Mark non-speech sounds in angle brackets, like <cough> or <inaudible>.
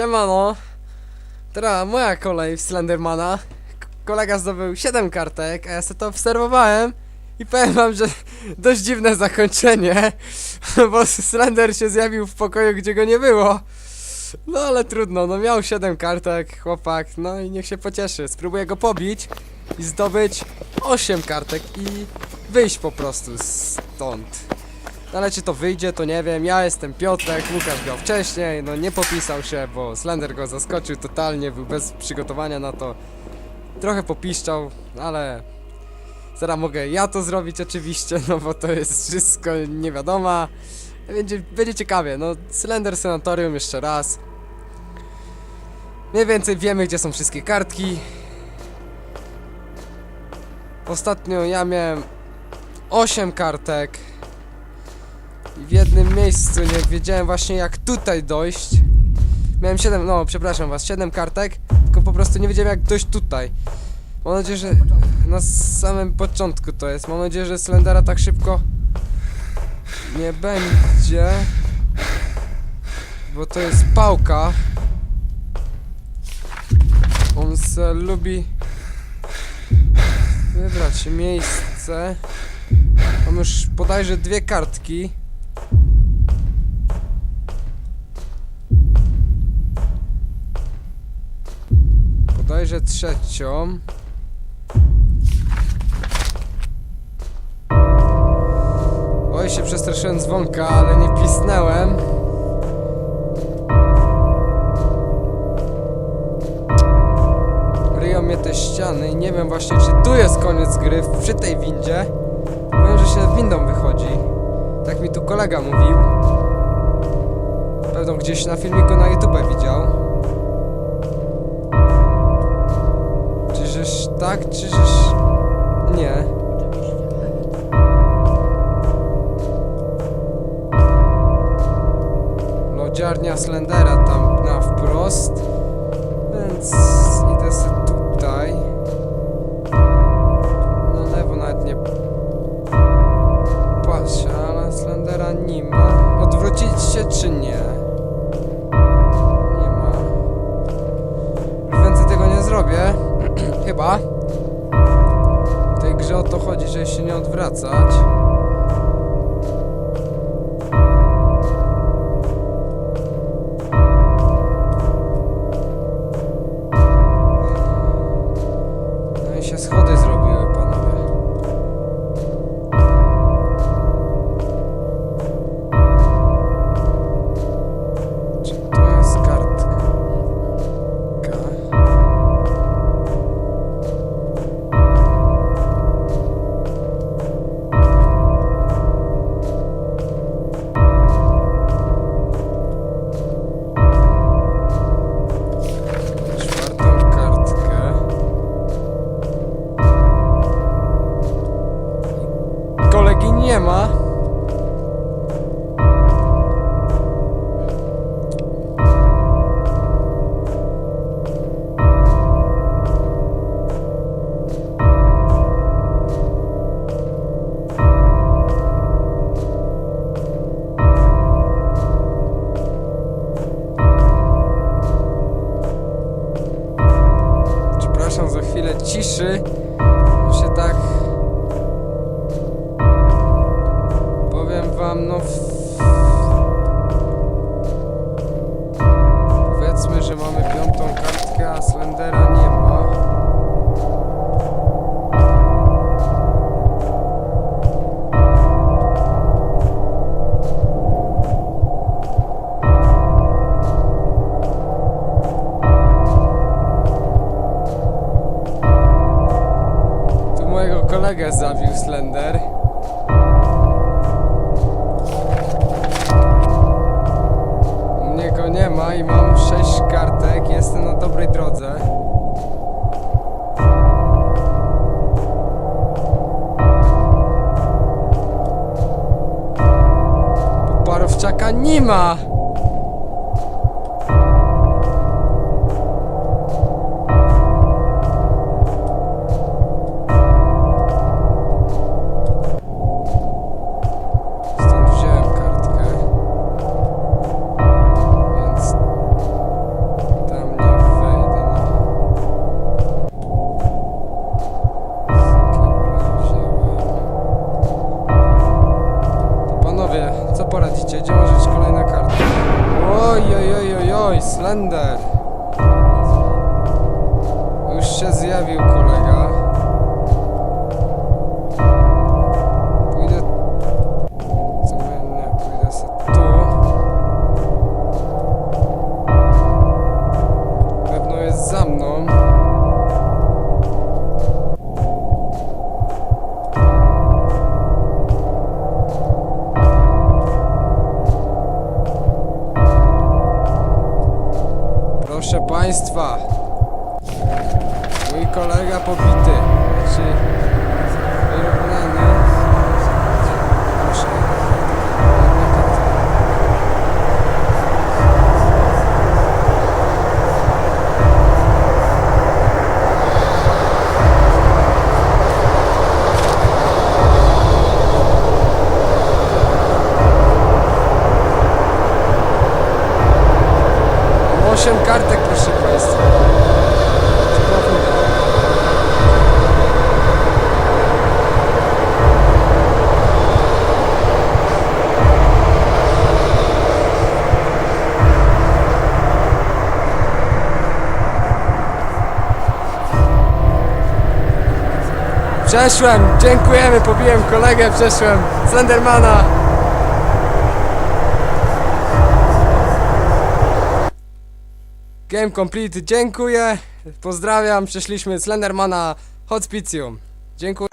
Siemano. Teraz moja kolej w Slendermana. K- Kolega zdobył 7 kartek, a ja sobie to obserwowałem. I powiem wam, że <laughs> dość dziwne zakończenie, <laughs> bo Slender się zjawił w pokoju, gdzie go nie było. No ale trudno, no miał 7 kartek, chłopak, no i niech się pocieszy. Spróbuję go pobić i zdobyć 8 kartek i wyjść po prostu stąd. No ale czy to wyjdzie, to nie wiem. Ja jestem Piotrek, Łukasz grał wcześniej, no nie popisał się, bo Slender go zaskoczył totalnie, był bez przygotowania na to. Trochę popiszczał, ale zaraz mogę ja to zrobić oczywiście, <laughs> no bo to jest wszystko nie wiadoma. Będzie, będzie ciekawie, no Slender Sanatorium jeszcze raz. Mniej więcej wiemy, gdzie są wszystkie kartki. Ostatnio ja miałem 8 kartek. W jednym miejscu nie wiedziałem właśnie jak tutaj dojść. Miałem 7, no przepraszam was, 7 kartek, tylko po prostu nie wiedziałem jak dojść tutaj. Mam nadzieję, że na samym początku to jest. Mam nadzieję, że Slendera tak szybko nie będzie. Bo to jest pałka. On se lubi wybrać miejsce. Mam już bodajże dwie kartki. Bodajże trzecią. Oj, się przestraszyłem dzwonka, ale nie pisnęłem. Ryją mnie te ściany i nie wiem właśnie, czy tu jest koniec gry, przy tej windzie. Wiem, że się windą wychodzi. Tak mi tu kolega mówił. Pewno gdzieś na filmiku na YouTube widział. Tak, czyżeż... Nie. Lodziarnia Slendera tam na wprost. Więc idę sobie tutaj. Na lewo nawet nie patrzę, ale Slendera nie ma. Odwrócić się czy? Nie żeby się nie odwracać. Nie ma. Przepraszam za chwilę ciszy. Bo się tak. No. Powiedzmy, że mamy piątą kartkę, a Slendera nie ma. Tu mojego kolegę zabił Slender. Nie ma i mam 6 kartek, jestem na dobrej drodze. Parowczaka nie ma! Poradzicie? Gdzie może być kolejna karta? Oj, oj, oj, oj, oj, Slender. Już się zjawił kolega. Państwa, mój kolega pobity, Przeszłem, dziękujemy, pobiłem kolegę, przeszłem. Slendermana. Game complete, dziękuję, pozdrawiam, przeszliśmy Slendermana. Hospicjum. Dziękuję.